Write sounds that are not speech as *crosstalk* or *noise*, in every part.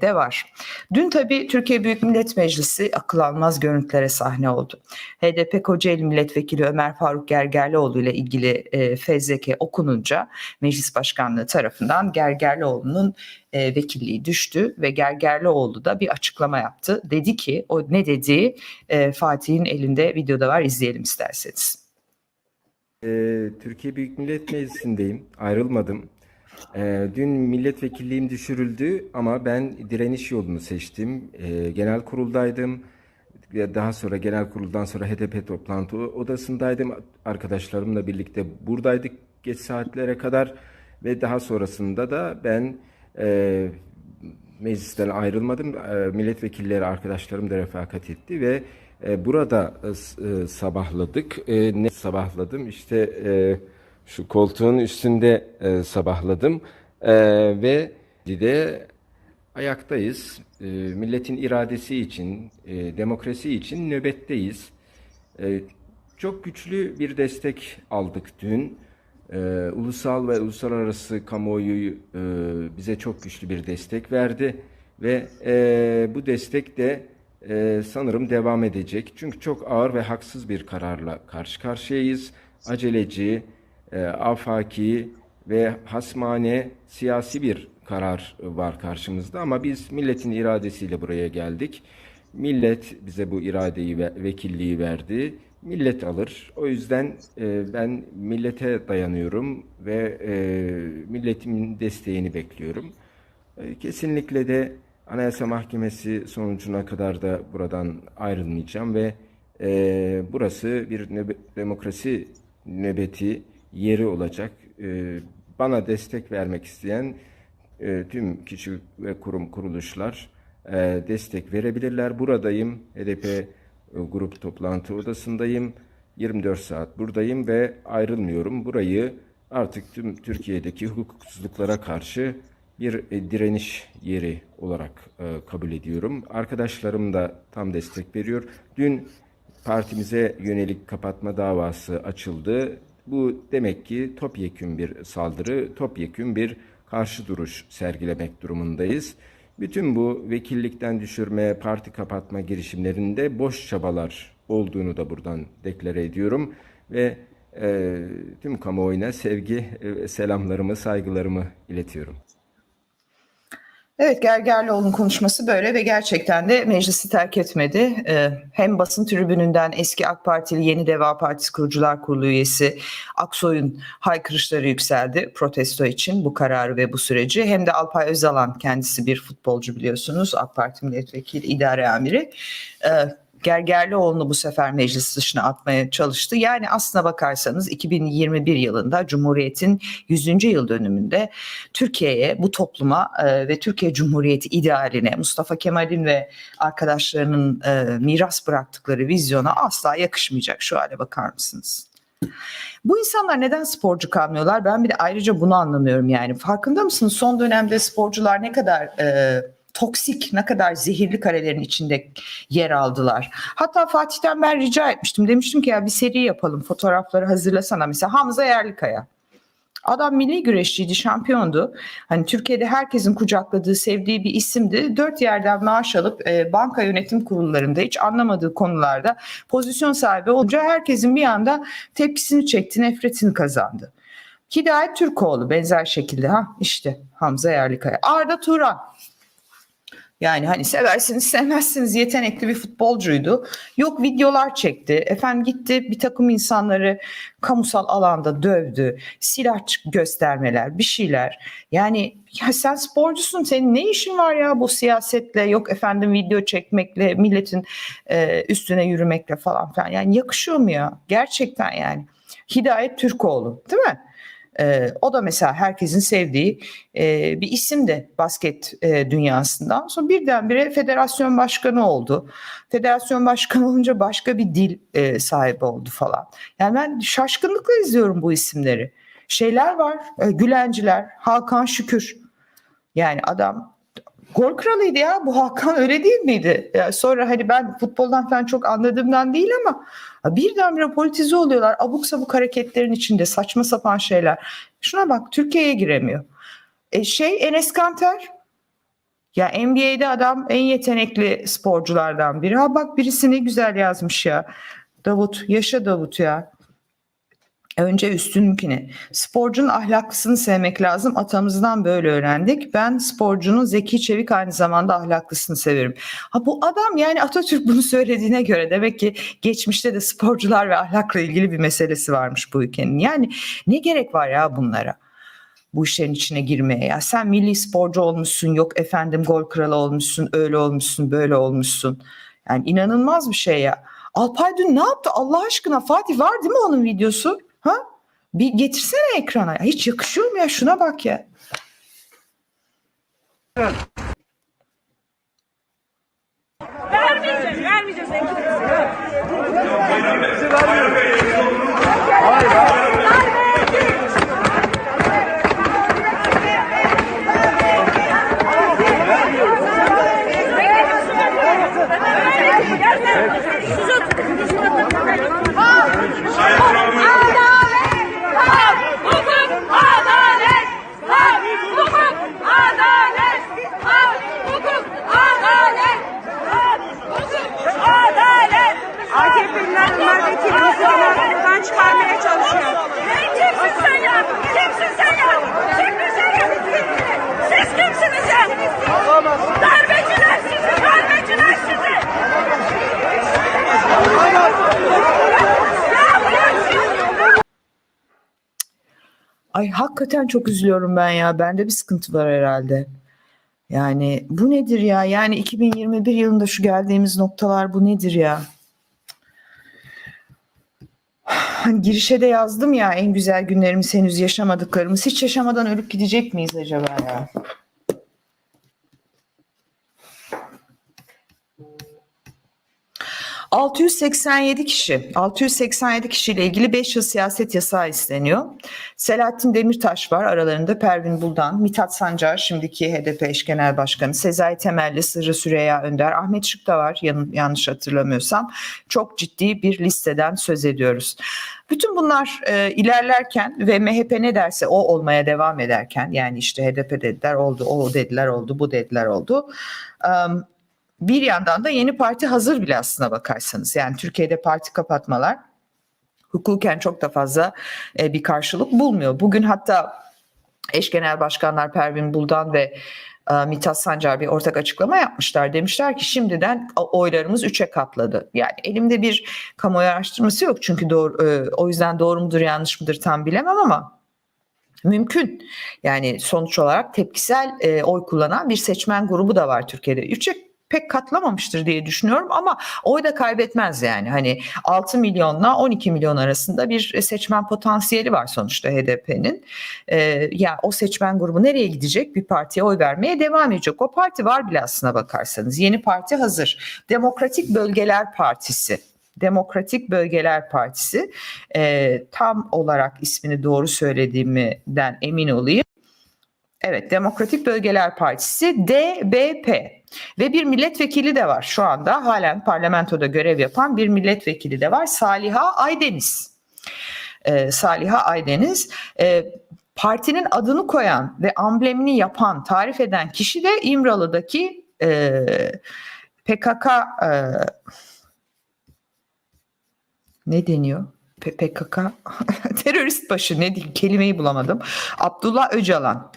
de var. Dün tabii Türkiye Büyük Millet Meclisi akıl almaz görüntülere sahne oldu. HDP Kocaeli Milletvekili Ömer Faruk Gergerlioğlu ile ilgili e, fezleke okununca Meclis Başkanlığı tarafından Gergerlioğlu'nun e, vekilliği düştü ve Gergerlioğlu da bir açıklama yaptı. Dedi ki o ne dediği e, Fatih'in elinde videoda var izleyelim isterseniz. Ee, Türkiye Büyük Millet Meclisi'ndeyim. Ayrılmadım. Ee, dün milletvekilliğim düşürüldü ama ben direniş yolunu seçtim. Ee, genel kuruldaydım. Daha sonra genel kuruldan sonra HDP toplantı odasındaydım. Arkadaşlarımla birlikte buradaydık geç saatlere kadar. Ve daha sonrasında da ben e, meclisten ayrılmadım. E, milletvekilleri arkadaşlarım da refakat etti ve e, burada e, e, sabahladık. E, ne sabahladım? İşte e, şu koltuğun üstünde e, sabahladım E, ve de ayaktayız. E, milletin iradesi için, e, demokrasi için nöbetteyiz. E, çok güçlü bir destek aldık dün. E, ulusal ve uluslararası kamuoyu e, bize çok güçlü bir destek verdi ve e, bu destek de e, sanırım devam edecek. Çünkü çok ağır ve haksız bir kararla karşı karşıyayız. Aceleci, e, afaki ve hasmane siyasi bir karar var karşımızda ama biz milletin iradesiyle buraya geldik. Millet bize bu iradeyi ve vekilliği verdi. Millet alır. O yüzden e, ben millete dayanıyorum ve e, milletimin desteğini bekliyorum. E, Kesinlikle de Anayasa Mahkemesi sonucuna kadar da buradan ayrılmayacağım ve e, burası bir nöbe- demokrasi nöbeti yeri olacak. E, bana destek vermek isteyen e, tüm kişi ve kurum kuruluşlar e, destek verebilirler. Buradayım. HDP e, grup toplantı odasındayım. 24 saat buradayım ve ayrılmıyorum. Burayı artık tüm Türkiye'deki hukuksuzluklara karşı bir direniş yeri olarak kabul ediyorum. Arkadaşlarım da tam destek veriyor. Dün partimize yönelik kapatma davası açıldı. Bu demek ki topyekün bir saldırı, topyekün bir karşı duruş sergilemek durumundayız. Bütün bu vekillikten düşürme, parti kapatma girişimlerinde boş çabalar olduğunu da buradan deklare ediyorum ve e, tüm kamuoyuna sevgi, e, selamlarımı, saygılarımı iletiyorum. Evet Gergerlioğlu'nun konuşması böyle ve gerçekten de meclisi terk etmedi. Ee, hem basın tribününden eski AK Partili Yeni Deva Partisi Kurucular Kurulu üyesi Aksoy'un haykırışları yükseldi protesto için bu kararı ve bu süreci. Hem de Alpay Özalan kendisi bir futbolcu biliyorsunuz AK Parti milletvekili idare amiri. Ee, Gergerlioğlu'nu bu sefer meclis dışına atmaya çalıştı. Yani aslına bakarsanız 2021 yılında Cumhuriyet'in 100. yıl dönümünde Türkiye'ye, bu topluma e, ve Türkiye Cumhuriyeti idealine, Mustafa Kemal'in ve arkadaşlarının e, miras bıraktıkları vizyona asla yakışmayacak şu hale bakar mısınız? Bu insanlar neden sporcu kalmıyorlar? Ben bir de ayrıca bunu anlamıyorum yani. Farkında mısınız? Son dönemde sporcular ne kadar e, toksik, ne kadar zehirli karelerin içinde yer aldılar. Hatta Fatih'ten ben rica etmiştim. Demiştim ki ya bir seri yapalım, fotoğrafları hazırlasana. Mesela Hamza Yerlikaya. Adam milli güreşçiydi, şampiyondu. Hani Türkiye'de herkesin kucakladığı, sevdiği bir isimdi. Dört yerden maaş alıp e, banka yönetim kurullarında hiç anlamadığı konularda pozisyon sahibi olunca herkesin bir anda tepkisini çekti, nefretini kazandı. Hidayet Türkoğlu benzer şekilde ha işte Hamza Yerlikaya. Arda Turan yani hani seversiniz *laughs* sevmezsiniz yetenekli bir futbolcuydu. Yok videolar çekti. Efendim gitti bir takım insanları kamusal alanda dövdü. Silah göstermeler bir şeyler. Yani ya sen sporcusun senin ne işin var ya bu siyasetle yok efendim video çekmekle milletin e, üstüne yürümekle falan filan. Yani yakışıyor mu ya? Gerçekten yani. Hidayet Türkoğlu değil mi? Ee, o da mesela herkesin sevdiği e, bir isim de basket e, dünyasından. Sonra birdenbire federasyon başkanı oldu. Federasyon başkanı *laughs* olunca başka bir dil e, sahibi oldu falan. Yani ben şaşkınlıkla izliyorum bu isimleri. Şeyler var, e, Gülenciler, Hakan Şükür. Yani adam gol kralıydı ya. Bu Hakan öyle değil miydi? Ya sonra hani ben futboldan falan çok anladığımdan değil ama birdenbire politize oluyorlar. Abuk sabuk hareketlerin içinde saçma sapan şeyler. Şuna bak Türkiye'ye giremiyor. E şey Enes Kanter Ya NBA'de adam en yetenekli sporculardan biri. Ha bak birisi ne güzel yazmış ya. Davut, yaşa Davut ya. Önce üstünkini. Sporcunun ahlaklısını sevmek lazım. Atamızdan böyle öğrendik. Ben sporcunun Zeki Çevik aynı zamanda ahlaklısını severim. Ha bu adam yani Atatürk bunu söylediğine göre demek ki geçmişte de sporcular ve ahlakla ilgili bir meselesi varmış bu ülkenin. Yani ne gerek var ya bunlara? Bu işlerin içine girmeye ya sen milli sporcu olmuşsun yok efendim gol kralı olmuşsun öyle olmuşsun böyle olmuşsun. Yani inanılmaz bir şey ya. Alpay dün ne yaptı Allah aşkına Fatih var değil mi onun videosu? Ha? Bir getirsene ekrana. Ya. Hiç yakışıyor mu ya? Şuna bak ya. Vermeyeceğiz, vermeyeceğiz. Siz Ay hakikaten çok üzülüyorum ben ya. Bende bir sıkıntı var herhalde. Yani bu nedir ya? Yani 2021 yılında şu geldiğimiz noktalar bu nedir ya? Hani girişe de yazdım ya en güzel günlerimiz henüz yaşamadıklarımız. Hiç yaşamadan ölüp gidecek miyiz acaba ya? ...687 kişi, 687 kişiyle ilgili 5 yıl siyaset yasağı isteniyor. Selahattin Demirtaş var aralarında Pervin Buldan, Mithat Sancar şimdiki HDP eş genel başkanı, Sezai Temelli, Sırrı Süreyya Önder, Ahmet Şık da var yan- yanlış hatırlamıyorsam. Çok ciddi bir listeden söz ediyoruz. Bütün bunlar e, ilerlerken ve MHP ne derse o olmaya devam ederken yani işte HDP dediler oldu, o dediler oldu, bu dediler oldu. Em, bir yandan da yeni parti hazır bile aslına bakarsanız. Yani Türkiye'de parti kapatmalar hukuken çok da fazla e, bir karşılık bulmuyor. Bugün hatta eş genel başkanlar Pervin Buldan ve e, Mithat Sancar bir ortak açıklama yapmışlar. Demişler ki şimdiden oylarımız üçe katladı. Yani elimde bir kamuoyu araştırması yok çünkü doğru, e, o yüzden doğru mudur yanlış mıdır tam bilemem ama mümkün. Yani sonuç olarak tepkisel e, oy kullanan bir seçmen grubu da var Türkiye'de. Üçe pek katlamamıştır diye düşünüyorum ama oy da kaybetmez yani. Hani 6 milyonla 12 milyon arasında bir seçmen potansiyeli var sonuçta HDP'nin. Ee, ya o seçmen grubu nereye gidecek? Bir partiye oy vermeye devam edecek. O parti var bile aslına bakarsanız. Yeni parti hazır. Demokratik Bölgeler Partisi. Demokratik Bölgeler Partisi Ee, tam olarak ismini doğru söylediğimden emin olayım. Evet Demokratik Bölgeler Partisi DBP ve bir milletvekili de var şu anda halen parlamentoda görev yapan bir milletvekili de var Saliha Aydeniz. Ee, Saliha Aydeniz e, partinin adını koyan ve amblemini yapan tarif eden kişi de İmralı'daki e, PKK e, ne deniyor? PKK *laughs* terörist başı ne diyeyim kelimeyi bulamadım. Abdullah Öcalan.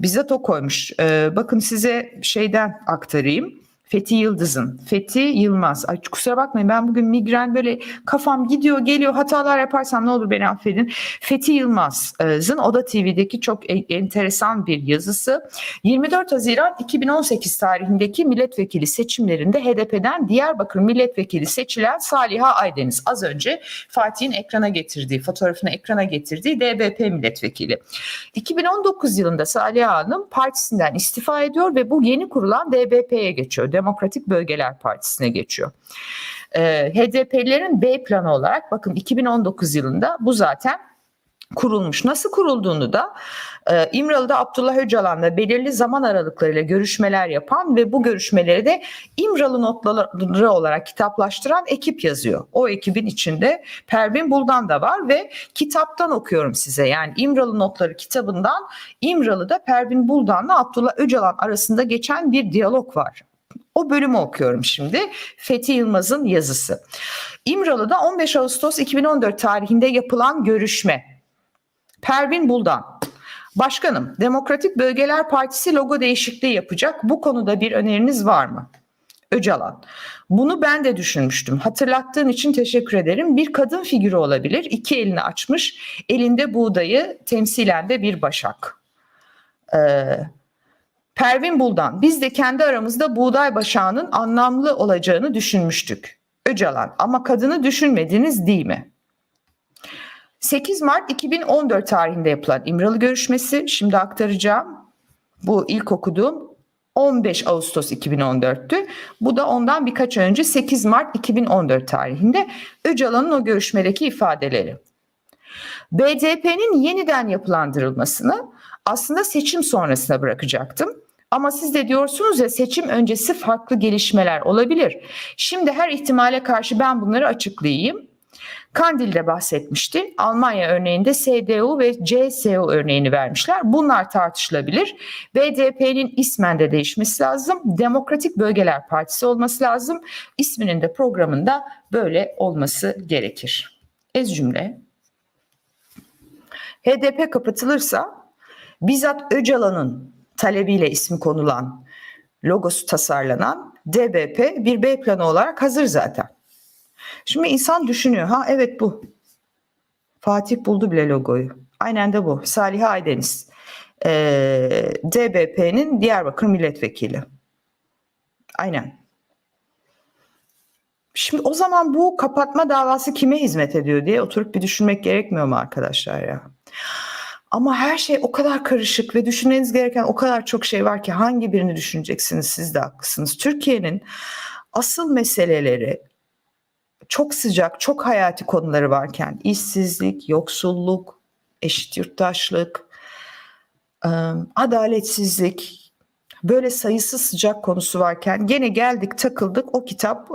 Bizzat o koymuş. Ee, bakın size şeyden aktarayım. Fethi Yıldız'ın. Fethi Yılmaz. Ay kusura bakmayın ben bugün migren böyle kafam gidiyor geliyor hatalar yaparsam ne olur beni affedin. Fethi Yılmaz'ın Oda TV'deki çok enteresan bir yazısı. 24 Haziran 2018 tarihindeki milletvekili seçimlerinde HDP'den Diyarbakır milletvekili seçilen Saliha Aydeniz. Az önce Fatih'in ekrana getirdiği, fotoğrafını ekrana getirdiği DBP milletvekili. 2019 yılında Saliha Hanım partisinden istifa ediyor ve bu yeni kurulan DBP'ye geçiyor. Demokratik Bölgeler Partisi'ne geçiyor. Ee, HDP'lilerin B planı olarak bakın 2019 yılında bu zaten kurulmuş. Nasıl kurulduğunu da e, İmralı'da Abdullah Öcalan'la belirli zaman aralıklarıyla görüşmeler yapan ve bu görüşmeleri de İmralı notları olarak kitaplaştıran ekip yazıyor. O ekibin içinde Pervin Buldan da var ve kitaptan okuyorum size. Yani İmralı notları kitabından İmralı'da Pervin Buldan'la Abdullah Öcalan arasında geçen bir diyalog var. O bölümü okuyorum şimdi. Fethi Yılmaz'ın yazısı. İmralı'da 15 Ağustos 2014 tarihinde yapılan görüşme. Pervin Buldan. Başkanım, Demokratik Bölgeler Partisi logo değişikliği yapacak. Bu konuda bir öneriniz var mı? Öcalan. Bunu ben de düşünmüştüm. Hatırlattığın için teşekkür ederim. Bir kadın figürü olabilir. İki elini açmış. Elinde buğdayı temsilen de bir başak. Ee, Pervin Buldan. Biz de kendi aramızda buğday başağının anlamlı olacağını düşünmüştük. Öcalan. Ama kadını düşünmediniz değil mi? 8 Mart 2014 tarihinde yapılan İmralı görüşmesi şimdi aktaracağım. Bu ilk okuduğum 15 Ağustos 2014'tü. Bu da ondan birkaç önce 8 Mart 2014 tarihinde Öcalan'ın o görüşmedeki ifadeleri. BDP'nin yeniden yapılandırılmasını aslında seçim sonrasına bırakacaktım. Ama siz de diyorsunuz ya seçim öncesi farklı gelişmeler olabilir. Şimdi her ihtimale karşı ben bunları açıklayayım. Kandil'de bahsetmişti. Almanya örneğinde SDU ve CSU örneğini vermişler. Bunlar tartışılabilir. BDP'nin ismen de değişmesi lazım. Demokratik Bölgeler Partisi olması lazım. İsminin de programında böyle olması gerekir. Ez cümle. HDP kapatılırsa bizzat Öcalan'ın talebiyle ismi konulan, logosu tasarlanan DBP bir B planı olarak hazır zaten. Şimdi insan düşünüyor. Ha evet bu. Fatih buldu bile logoyu. Aynen de bu. Salih Aydeniz. Ee, DBP'nin Diyarbakır milletvekili. Aynen. Şimdi o zaman bu kapatma davası kime hizmet ediyor diye oturup bir düşünmek gerekmiyor mu arkadaşlar ya? Ama her şey o kadar karışık ve düşünmeniz gereken o kadar çok şey var ki hangi birini düşüneceksiniz siz de haklısınız. Türkiye'nin asıl meseleleri çok sıcak, çok hayati konuları varken işsizlik, yoksulluk, eşit yurttaşlık, adaletsizlik böyle sayısız sıcak konusu varken gene geldik takıldık o kitap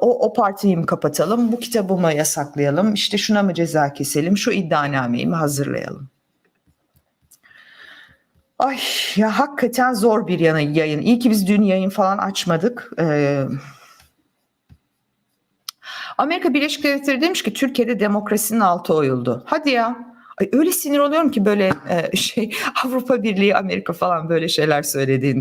o, o partiyi mi kapatalım, bu kitabı mı yasaklayalım, işte şuna mı ceza keselim, şu iddianameyi mi hazırlayalım. Ay ya hakikaten zor bir yana yayın. İyi ki biz dün yayın falan açmadık. Ee, Amerika Birleşik Devletleri demiş ki Türkiye'de demokrasinin altı oyuldu. Hadi ya. Ay öyle sinir oluyorum ki böyle e, şey *laughs* Avrupa Birliği, Amerika falan böyle şeyler söylediğinde.